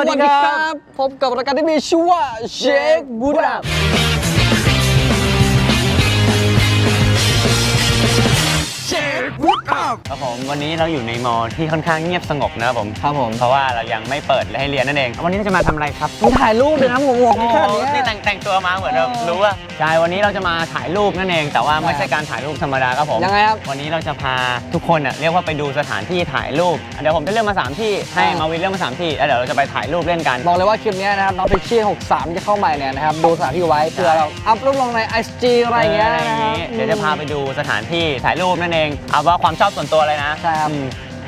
วัสดีครับ พบกับรายการที่มีชื่อว่าเชคบูดา ครับผมวันนี้เราอยู่ในมอที่ค่อนข้างเงียบสงบนะครับผมครับผมเพราะว่าเรายังไม่เปิดให้เรียนนั่นเอง วันนี้เราจะมาทำอะไรครับผมถ่ายรูปเลยนะผมบอกโอ้แค่โหนี้นี่แต่งแต่งตัวมาเหมือนแบบเออรู้ว่าใช่วันนี้เราจะมาถ่ายรูปนั่นเอง แต่ว่าไม่ใช่การถ่ายรูปธรรมดาครับผมยังไงครับวันนี้เราจะพาทุกคนอะเรียกว่าไปดูสถานที่ถ่ายรูปเดี๋ยวผมจะเลือกมาสามที่ให้อ่ามมาวินเลือกมาสามที่แล้วเดี๋ยวเราจะไปถ่ายรูปเล่นกันบอกเลยว่าคลิปนี้นะครับน้องพิชชี่63ที่จะเข้าใหม่เนี่ยนะครับดูสถานที่ไว้เพื่อเราอัพรูปลงใน IG อะไรอย่างเงี้ยอะไรอนะย่างครับงี้เดี๋ยวจะพาไปดูสถานที่ถ่ายรูปนั่นเองเอาว่าความชอบส่วนตัวเลยนะใช่ครับอืม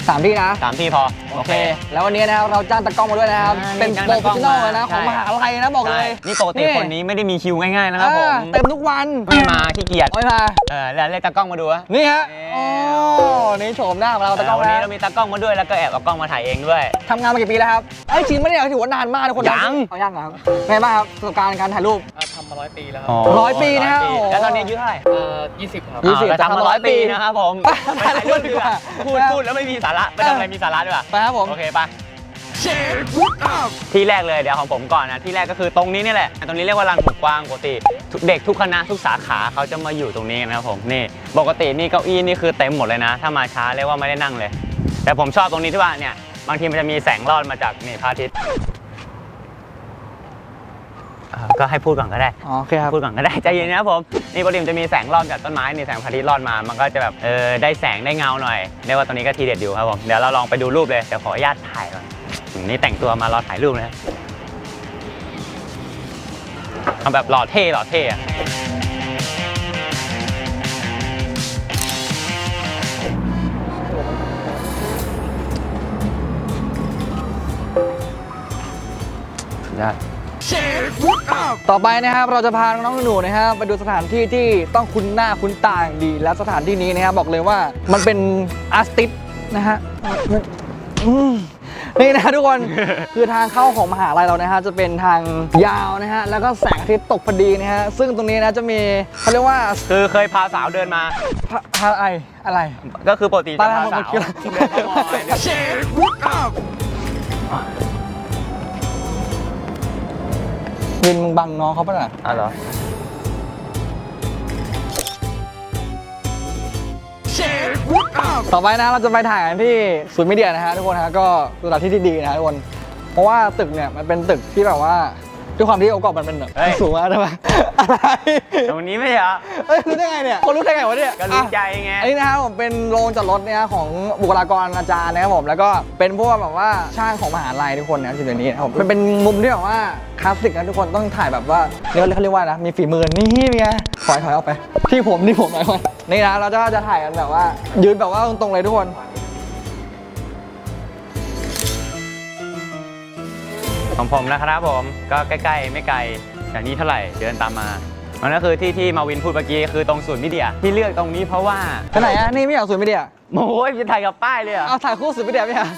สามที่นะ สามที่พอ โอเค แล้ววันนี้นะครับเราจ้างตากล้องมาด้วยนะครับ อ่าเป็นจ้างโปรตากเฟล้ชองชั่นอลเลยนะมา ของใช่มหาลัยนะบอกเลยใช่นี่ปกติคนนี้ไม่ได้มีคิวง่ายๆนะครับผมอ่าเต็มทุกวันไม่มาขี้เกียจไม่มา เออแล้วเรียกตากล้องมาดูวะ นี่ฮะเอ๊ะโอ้ นี่โฉมหน้าของเราตากล้องวันนี้นะเรามีตากล้องมาด้วยแล้วก็แอบเอากล้องมาถ่ายเองด้วย ทำงานมากี่ปีแล้วครับ ไอ้ยจริงไม่ได้ถือว่านานมากนะคนยัง เอายังเหรอครับไงบ้างครับประสบการณ์การถ่ายรูปอ่าทำ มาร้อยปีแล้วคอ๋รัอบร้อยปีนะฮะร้อยโอ้โห แล้วตอนนี้อายุเท่าไหร่เอ่อยี่สิบครับ ยี่สิบอ่าเราทำมาร้อยปีนะครับผมไปไปถ่ายรูปดีกว่าไปพูดพูดแล้วไม่มีสาระไปทำอะไรมีสาระดีกว่าไปครับผม โอเคไปที่แรกเลยเดี๋ยวของผมก่อนนะที่แรกก็คือตรงนี้นี่แหละตรงนี้เรียกว่าลานหูกว้างปกติทุกเด็กทุกคณะทุกสาขาเขาจะมาอยู่ตรงนี้นะครับผมนี่ปกตินี่เก้าอี้นี่คือเต็มหมดเลยนะ ถ้ามาช้าเรียกว่าไม่ได้นั่งเลย แต่ผมชอบตรงนี้ที่ว่าเนี่ยบางทีมันจะมีแสงรอดมาจากนี่พระอาทิตย์อ่า ก็ให้พูดก่อนก็ได้ อ๋อโอเคครับ พูดก่อนก็ได้ ใจเย็นนะครับผม นี่ปกติมันจะมีแสงรอดจากต้นไม้นี่แสงพระอาทิตย์รอดมา มันก็จะแบบเออได้แสงได้เงาหน่อยเรียกว่าตรงนี้ก็ทีเด็ดอยู่ครับผม เดี๋ยวเราลองไปดูรูปเลย เดี๋ยวขออนุญาตถ่ายก่อนอืมนี่แต่งตัวมารอถ่ายรูปเลยเอาแบบหล่อเท่หล่อเท่อะสุดยอด ต่อไปนะครับเราจะพาน้องๆหนูๆนะครับไปดูสถานที่ที่ต้องคุ้นหน้าคุ้นตาอย่างดี และสถานที่นี้นะครับบอกเลยว่ามันเป็นอาร์ติสนะฮะอืมนี่นะทุกคน คือทางเข้าของมหาลัยเรานะฮะจะเป็นทางยาวนะฮะแล้วก็แสงอาทิตย์ตกพอดีนะฮะซึ่งตรงนี้นะจะมีเขาเรียกว่าคือเคยพาสาวเดินมาพระพระอะไรอะไร ก็คือปกติจะตาพาหมดสาเมื่วอกี้เดินเข้ามอเนี่ยวินมึงบังน้องเขาปะน่ะอ๋อเหรอ ต่อไปนะเราจะไปถ่ายกันที่ศูนย์มีเดียนะฮะทุกคนฮะก็สถานที่ที่ดีนะฮะทุกคน เพราะว่าตึกเนี่ยมันเป็นตึกที่แบบว่า ด้วยความที่องค์ประกอบมันเป็นแบบสูงมากใช่ไหมอะไรตรงนี้ไม่ใช่เหรอเอ้ยรู้ได้ไงเนี่ยคนรู้ได้ไงวะเนี่ยก็รู้ใจอะไง อันนี้นะครับผมเป็นโรงจอดรถเนี่ยของบุคลากรอาจารย์นะครับผมแล้วก็เป็นพวกแบบว่าช่างของมหาลัยทุกคนนะครับที่อยู่ในนี้นะครับผมมันเป็นมุมที่แบบว่าคลาสสิกนะทุกคนต้องถ่ายแบบว่าเรียกว่าเขาเรียกว่านะมีฝีมือนี่เป็นไงถอยถอยออกไป ที่ผมที่ผมหน่อยนี่นะเราจะจะถ่ายกันแบบว่ายืนแบบว่าตรงๆเลยทุกคน ของผมนะครับผมก็ใกล้ๆ ไม่ไกลจากนี้เท่าไหร่เดินตามมามันก็คือที่ที่มาวินพูดเมื่อกี้คือตรงศูนย์มิเดียที่เลือกตรงนี้เพราะว่าไปไหนอะนี่ไม่อยากศูนย์มีเดียโอ้ยจะถ่ายกับป้ายเลยเหรอะเอาถ่ายคู่ศูนย์มีเดียไหมอะ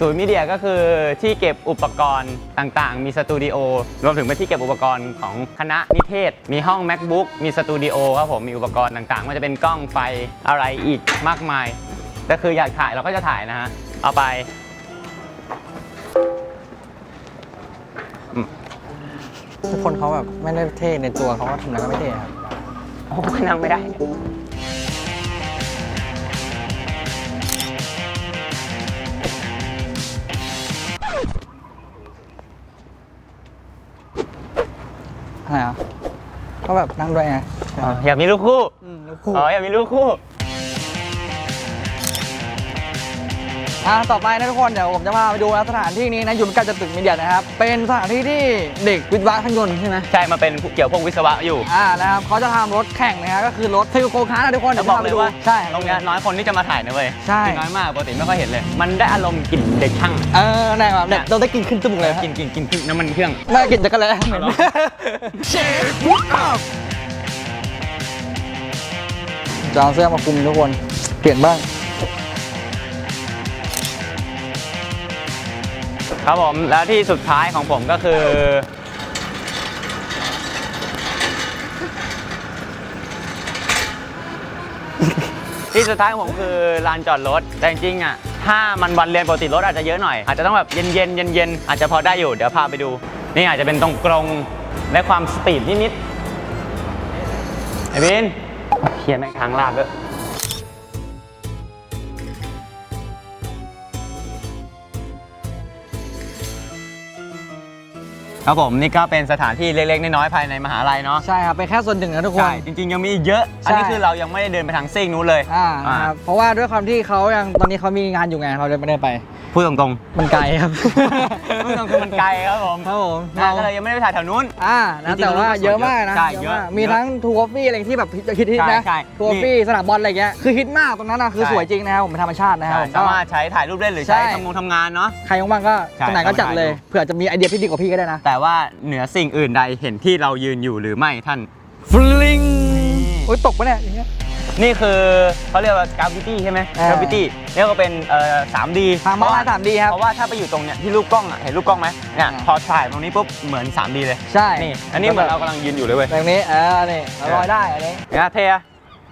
ศูนย์มิเดียก็คือที่เก็บอุปกรณ์ต่างๆ มีสตูดิโอรวมถึงเป็นที่เก็บอุปกรณ์ของคณะนิเทศ มีห้อง macbook มีสตูดิโอครับผมมีอุปกรณ์ต่างๆไมันจะเป็นกล้องไฟอะไรอีกมากมายก็คืออยากถ่ายเราก็จะถ่ายนะฮะเอาไป ทุกคนเขาแบบไม่ได้เท่ในตัวเขาก็ทำอะไรก็ไม่เท่ครับ โอ้ยนั่งไม่ได้ อะไรอะก็แบบนั่งด้วยไงอ๋ออยากมีลูกคู่อืมแล้วคู่ อ๋อ อยากมีลูกคู่ อะต่อไปนะทุกคนเดี๋ยวผมจะพาไปดูนะสถานที่นี้นะอยู่ใกล้จะตึกมีเดียนะครับ เป็นสถานที่ที่เด็กวิทย์วะทั้งยนต์ใช่ไหมใช่มาเป็นเกี่ยวพวกวิศวะอยู่อ่านะครับเขาจะทำรถแข่งนะฮะก็คือรถเทโกคาร์นะทุกคนจะดี๋วบอกพาเลไปยดูว่าใช่ตรงเนี้ยน้อยคนที่จะมาถ่ายนะเว้ยใช่มีน้อยมากปกติไม่ค่อยเห็นเลย มันได้อารมณ์กลิ่นเด็กช่างเออแน่แบบเด็กเราได้กินขึ้นจมูกเลยฮะกินกินกินกินน้ำมันเครื่องน่ากินจักรแล้เหมือนเอาเหรอจะเอาเสื้อมาคลุมทุกคนเปลี่ยนบ้าง ครับผมแล้วที่สุดท้ายของผมก็คือ ที่สุดท้ายของผมคือลานจอดรถแต่จริงๆอะถ้ามันวันเรียนปกติรถอาจจะเยอะหน่อย อาจจะต้องแบบเย็นเย็นเย็นเย็นอาจจะพอได้อยู่ เดี๋ยวพาไปดู นี่อาจจะเป็นตรงกรงและความสปีดนิดๆไอ้บินเขียนแม่งทางลาดด้วย ครับผมนี่ก็เป็นสถานที่เล็กๆน้อยๆภายในมหาลัยเนาะใช่ครับเป็นแค่ส่วนหนึ่งนะทุกคน ใช่จริงๆยังมีอีกเยอะ อันนี้ใช่ คือเรายังไม่ได้เดินไปทางซิ่งนู้นเลย อ่าอ่านะครับเพราะว่าด้วยความที่เขายังตอนนี้เขามีงานอยู่ไงเราเลยไม่ได้ไป พูดตรงมันไกลครับ ๆพูดตรงๆคือมันไกลครับผมครับผมนะเราก็เลยยังไม่ได้ไปถ่ายแถวนู้น อ่านะจริงๆแต่ว่าเราก็เยอะมากนะใช่เยเยอะอะมากมีทั้งทัวร์ฟี่อะไรที่แบบฮิตฮิตๆนะใช่ใช่ทัวร์ฟี่สนามบอลอะไรเงี้ยคือฮิตมากตรงนั้นนะคือใช่ สวยจริงนะครับผมเป็นธรรมชาตินะครับใช่ผมสามารถใช้ถ่ายรูปเล่นหรือใช่ ใช้ทำงงทำงานเนาะ ใครว่างๆก็ใช่ตรงไหนก็จัดเลยต้องไปดูเผื่อจะมีไอเดียที่ดีกว่าพี่ก็ได้นะ แต่ว่าเหนือสิ่งอื่นใดเห็นที่เรายืนอยู่หรือไม่ท่าน ฟลิงโอ้ยตกปะเนี่ยอย่างเงี้ย นี่คือเขาเรียกว่ากราฟิตี้ใช่ไหมเออกราฟิตี้เรียกว่าเป็นเอ่อ 3D ทางมาลาย 3D ครับ เพราะว่าถ้าไปอยู่ตรงเนี้ยที่รูปกล้องอะเห็นรูปกล้องไหมเนี่ยอ่า พอถ่ายตรงนี้ปุ๊บเหมือน 3D เลยใช่นี่อันนี้เหมือนเรากำลังยืนอยู่เลยเว้ย แบบนี้เออนี่เราลอยได้อันนี้เนี่ยเทีย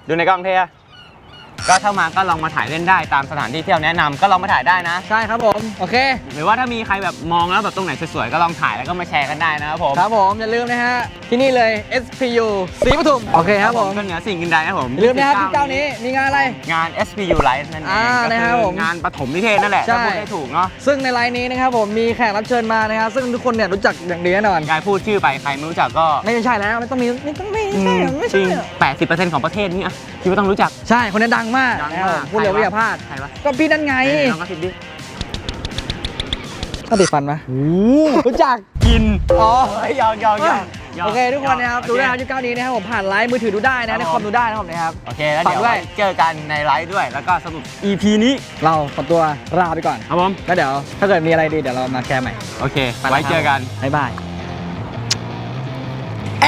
ดูในกล้องเทีย ก็ถ้ามาก็ลองมาถ่ายเล่นได้ตามสถานที่ที่เราแนะนำก็ลองมาถ่ายได้นะ ใช่ครับผม โอเค หรือว่าถ้ามีใครแบบมองแล้วแบบตรงไหนสวยๆก็ลองถ่ายแล้วก็มาแชร์กันได้นะครับผมครับผม อย่าลืมนะฮะ ที่นี่เลย SPU ศรีปทุม โอเคครับผมก็เหนือสิ่งอื่นใดนะครับผมอย่าลืมนะครับที่เจ้านี้มีงานอะไร งาน SPU Live นั่นเองอ่าก็นะครับคืผอมงานปฐมนิเทศนั่นแหละใช่ ถ้าพูดได้ถูกเนาะซึ่งในไลน์นี้นะครับผมมีแขกรับเชิญมานะครับซึ่งทุกคนเนี่ยรู้จักอย่างดีแน่นอนกายพูดชื่อไปใครไม่รู้จักก็ไม่ใช่แล้วไม่ต้องมีไม่ต้องไม่ใช่ไม่จใช่ริง80%ของประเทศนี่อะ คิดว่าต้องรู้จัก ใช่คนนี้ดังมากดังนะครับมากผมพูดเร็วใครวะอย่าพลาด ใครวะก็พี่นั่นไงเอ้ยลองกระซิบดิก็ติดฟันปะรู้จัก กินอ๋อ เฮ้ยยอกยอกยอกยกโอเคทุกคนนะครับโอดูได้เครับยี่เก้านี้นะครับผมผ่านไลฟ์มือถือดูได้นะในคอมดูได้นะครับผมนะครับ โอเค แล้วฝากเดี๋ยวด้วย ไว้เจอกันในไลฟ์ด้วย แล้วก็สรุป EP นี้เราขอตัวลาไปก่อนครับผม แล้วเดี๋ยวถ้าเกิดมีอะไรดีเดี๋ยวเรามาแชร์ใหม่โอเค ไว้เจอกัน บ๊ายบายแหม